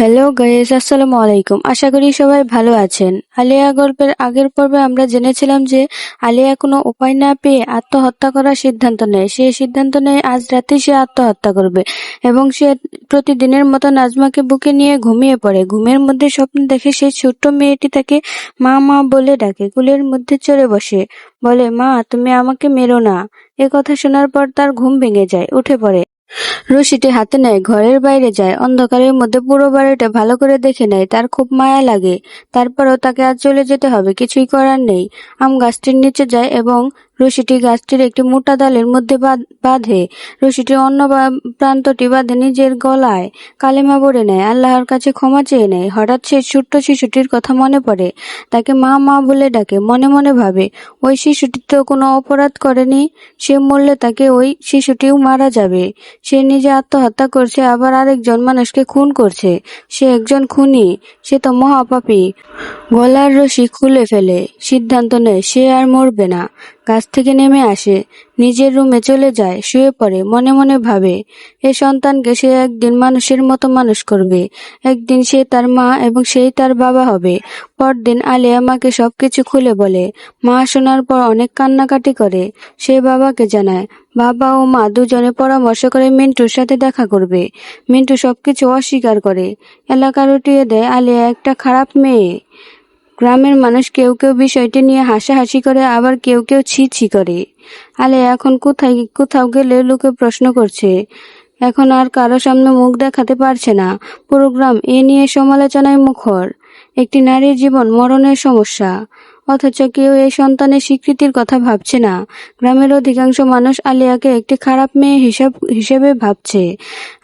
Hello guys আসসালামু আলাইকুম। আশা করি সবাই ভালো আছেন। আলিয়া গল্পের আগের পর্বে আমরা জেনেছিলাম যে আলিয়া কোনো উপায় না পেয়ে আত্মহত্যা করার সিদ্ধান্ত নেয়। সে সিদ্ধান্ত নেয়, আজ রাতে সে আত্মহত্যা করবে এবং সে প্রতিদিনের মতো নাজমাকে বুকে নিয়ে ঘুমিয়ে পড়ে। ঘুমের মধ্যে স্বপ্ন দেখে সেই ছোট্ট মেয়েটি তাকে মা মা বলে ডাকে। কুলের মধ্যে চড়ে বসে। বলে, মা, তুমি আমাকে মেরো না। এ কথা শোনার পর তার ঘুম ভেঙে যায়, উঠে পড়ে। রশিটি হাতে নেয়, ঘরের বাইরে যায়, অন্ধকারের মধ্যে পুরো বাড়িটা ভালো করে দেখে নেয়, তার খুব মায়া লাগে। তারপরও তাকে আর চলে যেতে হবে, কিছুই করার নেই। আম গাছটির নিচে যায় এবং রশিটি গাছটির একটি মোটা ডালের মধ্যে বাঁধ- রশিটি অন্য প্রান্তটি বাঁধে নিজের গলায়। কালেমা পড়ে নেয়, আল্লাহর কাছে ক্ষমা চেয়ে নেয়। হঠাৎ সে ছোট্ট শিশুটির কথা মনে পড়ে। তাকে মা মা বলে ডাকে, মনে মনে ভাবে, ওই শিশুটি তো কোনো অপরাধ করেনি। সে মরলে তাকে ওই শিশুটিও মারা যাবে। সে নিজে আত্মহত্যা করছে, আবার আরেকজন মানুষকে খুন করছে। সে একজন খুনি, সে তো মহাপাপী। গলার রশি খুলে ফেলে। সিদ্ধান্ত নেয়, সে আর মরবে না। গাছ থেকে নেমে আসে, নিজের রুমে চলে যায়, শুয়ে পড়ে, মনে মনে ভাবে, এ সন্তানকে সে একদিন মানুষের মতো মানুষ করবে, একদিন সে তার মা এবং সেই তার বাবা হবে। পরদিন আলিয়া মাকে সবকিছু খুলে বলে, মা শোনার পর অনেক কান্নাকাটি করে। সে বাবাকে জানায়, বাবা ও মা দুজনে পরামর্শ করে মিন্টুর সাথে দেখা করবে। মিন্টু সবকিছু অস্বীকার করে, এলাকা রুটিয়ে দেয় আলিয়া একটা খারাপ মেয়ে। গ্রামের মানুষ কেউ কেউ বিষয়টি নিয়ে হাসাহাসি করে, আবার কেউ কেউ ছি ছি করে। আলে, এখন কোথায়, কোথাও গেলে লোকে প্রশ্ন করছে, এখন আর কারও সামনে মুখ দেখাতে পারছে না। পুরো গ্রাম এ নিয়ে সমালোচনায় মুখর। একটি নারীর জীবন মরণের সমস্যা। অথচ কেউ এই সন্তানের স্বীকৃতির কথা ভাবছে না। গ্রামের অধিকাংশ মানুষ আলিয়াকে একটি খারাপ মেয়ে হিসাব হিসেবে ভাবছে।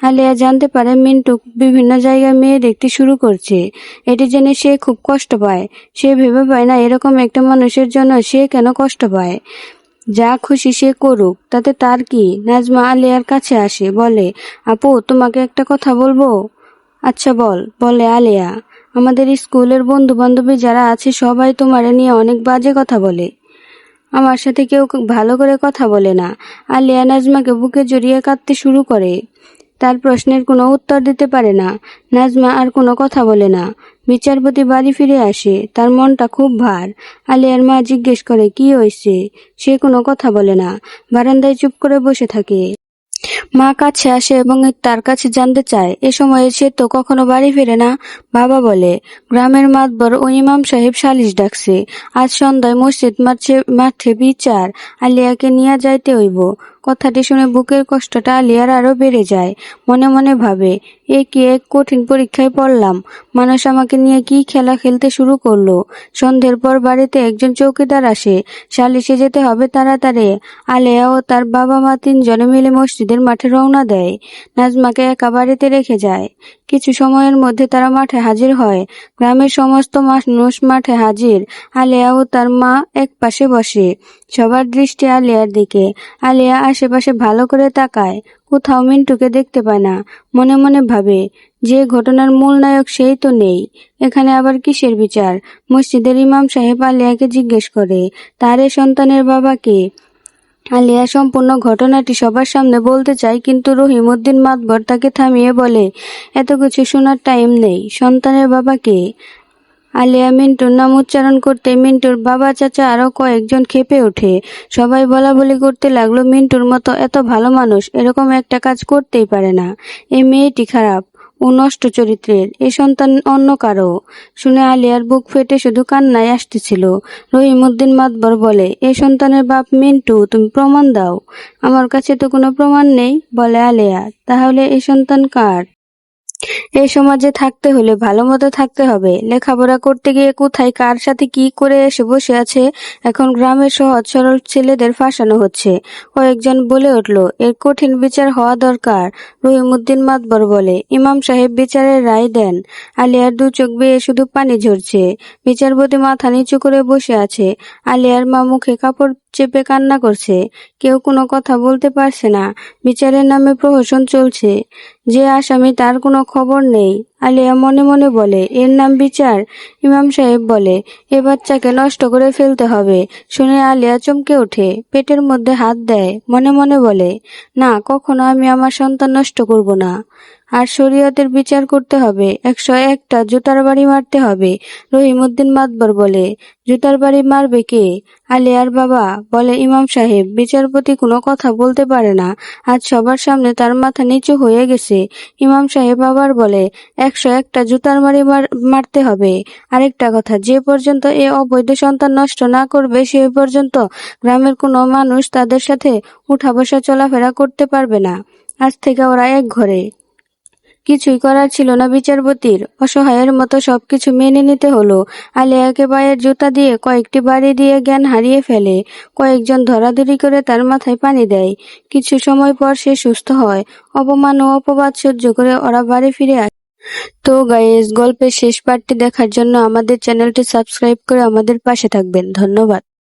আলিয়া জানতে পারে মিন্টু বিভিন্ন জায়গায় মেয়ে দেখতে শুরু করছে। এটি জেনে সে খুব কষ্ট পায়। সে ভেবে পায় না এরকম একটা মানুষের জন্য সে কেন কষ্ট পায়। যা খুশি সে করুক, তাতে তার কি? নাজমা আলিয়ার কাছে আসে, বলে, আপু, তোমাকে একটা কথা বলব? আচ্ছা বল। বলে আলিয়া। আমাদের স্কুলের বন্ধু বান্ধবী যারা আছে, সবাই তোমারে নিয়ে অনেক বাজে কথা বলে। আমার সাথে কেউ ভালো করে কথা বলে না। আলিয়া নাজমাকে বুকে জড়িয়ে কাঁদতে শুরু করে। তার প্রশ্নের কোনো উত্তর দিতে পারে না। নাজমা আর কোনো কথা বলে না। বিচারপতি বাড়ি ফিরে আসে। তার মনটা খুব ভার। আলিয়ার মা জিজ্ঞেস করে, কি হয়েছে? সে কোনো কথা বলে না। বারান্দায় চুপ করে বসে থাকে। মা কাছে আসে এবং তার কাছে জানতে চায়। এ সময়ে সে তো কখনো বাড়ি ফিরে না, বাবা বলে। গ্রামের মাতবর ও ইমাম সাহেব সালিশ ডাকছে। আজ সন্ধ্যায় মসজিদ মাঠে মাঠে বিচার। আলিয়াকে নিয়ে যাইতে হইব। কথাটি শুনে বুকের কষ্টটা আলিয়ার আরও বেড়ে যায়। মনে মনে ভাবে, এ কি এক কঠিন পরীক্ষায় পড়লাম? মানুষ আমাকে নিয়ে কি খেলা খেলতে শুরু করল? সন্ধ্যের পর বাড়িতে একজন চৌকিদার আসে। সালিশে যেতে হবে তাড়াতাড়ি। আলিয়া ও তার বাবা মা তিনজনে মিলে মসজিদের মাঠে রওনা দেয়। নাজমাকে একা বাড়িতে রেখে যায়। কিছু সময়ের মধ্যে তারা মাঠে হাজির হয়। গ্রামের সমস্ত মানুষ মাঠে হাজির। আলিয়া ও তার মা এক পাশে বসে। সবার দৃষ্টি আলিয়ার দিকে। আলিয়া আশেপাশে ভালো করে তাকায়। কোথাও মিন্টুকে দেখতে পায় না। মনে মনে ভাবে, যে ঘটনার মূল নায়ক সেই তো নেই। এখানে আবার কিসের বিচার? মসজিদের ইমাম সাহেব আলিয়াকে জিজ্ঞেস করে, তারে সন্তানের বাবাকে আলিয়া সম্পূর্ণ ঘটনাটি সবার সামনে বলতে চায়, কিন্তু রহিমউদ্দিন মাতবর তাকে থামিয়ে বলে, এত কিছু শোনার টাইম নেই, সন্তানের বাবাকে আলিয়া মিন্টুর নাম উচ্চারণ করতে মিন্টুর বাবা চাচা আরও কয়েকজন খেপে ওঠে। সবাই বলা বলি করতে লাগল, মিন্টুর মতো এত ভালো মানুষ এরকম একটা কাজ করতেই পারে না। এই মেয়েটি খারাপ। ও নষ্ট চরিত্রের। এ সন্তান অন্য কারও। শুনে আলিয়ার বুক ফেটে শুধু কান্নায় আসতেছিল। রহিমউদ্দিন মাতবর বলে, এ সন্তানের বাপ মিন্টু, তুমি প্রমাণ দাও। আমার কাছে তো কোনো প্রমাণ নেই, বলে আলিয়া। তাহলে এ সন্তান কার? এই সমাজে থাকতে হলে ভালো মতো থাকতে হবে। লেখাপড়া করতে গিয়ে কোথায়, কার সাথে কি করে এসে বসে আছে, এখন গ্রামের সহজ সরল ছেলেদের ফাঁসানো হচ্ছে। কয়েকজন বলে উঠল, এর কঠিন বিচার হওয়া দরকার রহিমউদ্দিন মাতবর বলে। ইমাম সাহেব বিচারের রায় দেন। আলিয়ার দু চোখ বেয়ে শুধু পানি ঝরছে। বিচারপতি মাথা নিচু করে বসে আছে। আলিয়ার মা মুখে কাপড় চেপে কান্না করছে। কেউ কোনো কথা বলতে পারছে না। বিচারের নামে প্রহসন চলছে। যে আসামি তার কোনো খবর নেই। আলিয়া মনে মনে বলে, এর নাম বিচার? ইমাম সাহেব বলে, এ বাচ্চাকে নষ্ট করে ফেলতে হবে। শুনে আলিয়া চমকে ওঠে, পেটের মধ্যে হাত দেয়, মনে মনে বলে, না, কখনো আমি আমার সন্তান নষ্ট করব না। আর শরীয়তের বিচার করতে হবে। একশো একটা জুতার বাড়ি মারতে হবে, রহিমউদ্দিন মাতবর বলে। জুতার বাড়ি মারবে কে? আলিয়ার বাবা বলে, ইমাম সাহেব, বিচারপতি কোনো কথা বলতে পারে না। আজ সবার সামনে তার মাথা নিচু হয়ে গেছে। ইমাম সাহেব আবার বলে, একশো একটা জুতার মারি মার- মারতে হবে। আরেকটা কথা, যে পর্যন্ত এ অবৈধ সন্তান নষ্ট না করবে, সে পর্যন্ত গ্রামের কোনো মানুষ তাদের সাথে উঠা বসা চলাফেরা করতে পারবে না। আজ থেকে ওরা এক ঘরে। কিছুই করার ছিল না বিচারপতির। অসহায়ের মতো সবকিছু মেনে নিতে হলো। আলিয়াকে পায়ের জুতা দিয়ে কয়েকটি বাড়ি দিয়ে জ্ঞান হারিয়ে ফেলে। কয়েকজন ধরাধরি করে তার মাথায় পানি দেয়। কিছু সময় পর সে সুস্থ হয়। অপমান ও অপবাদ সহ্য করে ওরা বাড়ি ফিরে আসে তো গাইজ গল্পের শেষ পার্টটি দেখার জন্য আমাদের চ্যানেলটি সাবস্ক্রাইব করে আমাদের পাশে থাকবেন। ধন্যবাদ।